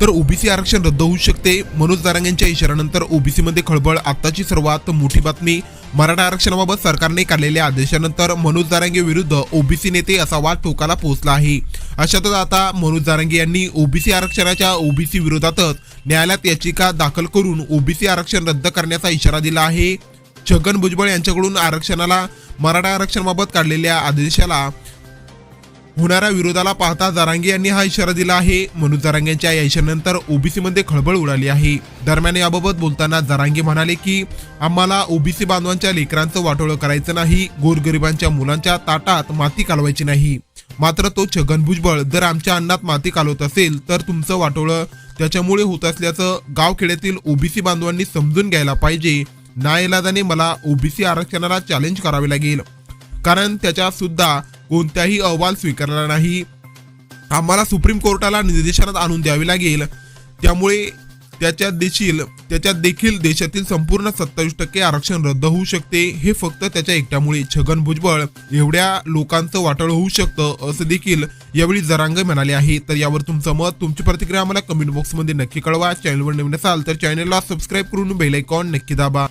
तर ओबीसी आरक्षण रद्द होऊ शकते. मनोज दारांग यांच्या इशाऱ्यानंतर ओबीसीमध्ये खळबळ. आताची सर्वात मोठी बातमी मराठा आरक्षणाबाबत सरकारने काढलेल्या आदेशानंतर मनोज दारांगे विरुद्ध ओबीसी नेते असा वाद टोकाला पोहोचला आहे. अशातच आता मनोज दारांगे यांनी ओबीसी आरक्षणाच्या ओबीसी विरोधातच न्यायालयात याचिका दाखल करून ओबीसी आरक्षण रद्द करण्याचा इशारा दिला आहे. छगन भुजबळ यांच्याकडून आरक्षणाला मराठा आरक्षणाबाबत काढलेल्या आदेशाला होणाऱ्या विरोधाला पाहता दारांगे यांनी हा इशारा दिला आहे. म्हणून दारांगेंच्या यांच्या या इशाऱ्यानंतर ओबीसी खळबळ उडाली आहे. दरम्यान याबाबत बोलताना दारांगे म्हणाले की आम्हाला ओबीसी बांधवांच्या लेकरांचं वाटोळं करायचं नाही गोरगरिबांच्या मुलांच्या ताटात माती कालवायची नाही. मात्र तो छगन भुजबळ जर आमच्या अन्नात माती कालवत असेल तर तुमचं वाटोळं त्याच्यामुळे होत असल्याचं गावखेड्यातील ओबीसी बांधवांनी समजून घ्यायला पाहिजे. नाईलाजाने मला ओबीसी आरक्षणाला चॅलेंज करावे लागेल. कारण त्याच्या सुद्धा कोणत्याही अहवाल स्वीकारला नाही. आम्हाला सुप्रीम कोर्टाला निर्देशनात आणून द्यावे लागेल. त्यामुळे त्याच्यात देखील त्याच्यात देखील देशातील संपूर्ण सत्तावीस टक्के आरक्षण रद्द होऊ शकते. हे फक्त त्याच्या एकट्यामुळे. छगन भुजबळ एवढ्या लोकांचं वाटळ होऊ शकतं असं देखील यावेळी जरांग म्हणाले आहे. तर यावर तुमचं मत तुमची प्रतिक्रिया आम्हाला कमेंट बॉक्समध्ये नक्की कळवा. चॅनलवर नवीन असाल तर चॅनलला सबस्क्राईब करून बेल आयकॉन नक्की दाबा.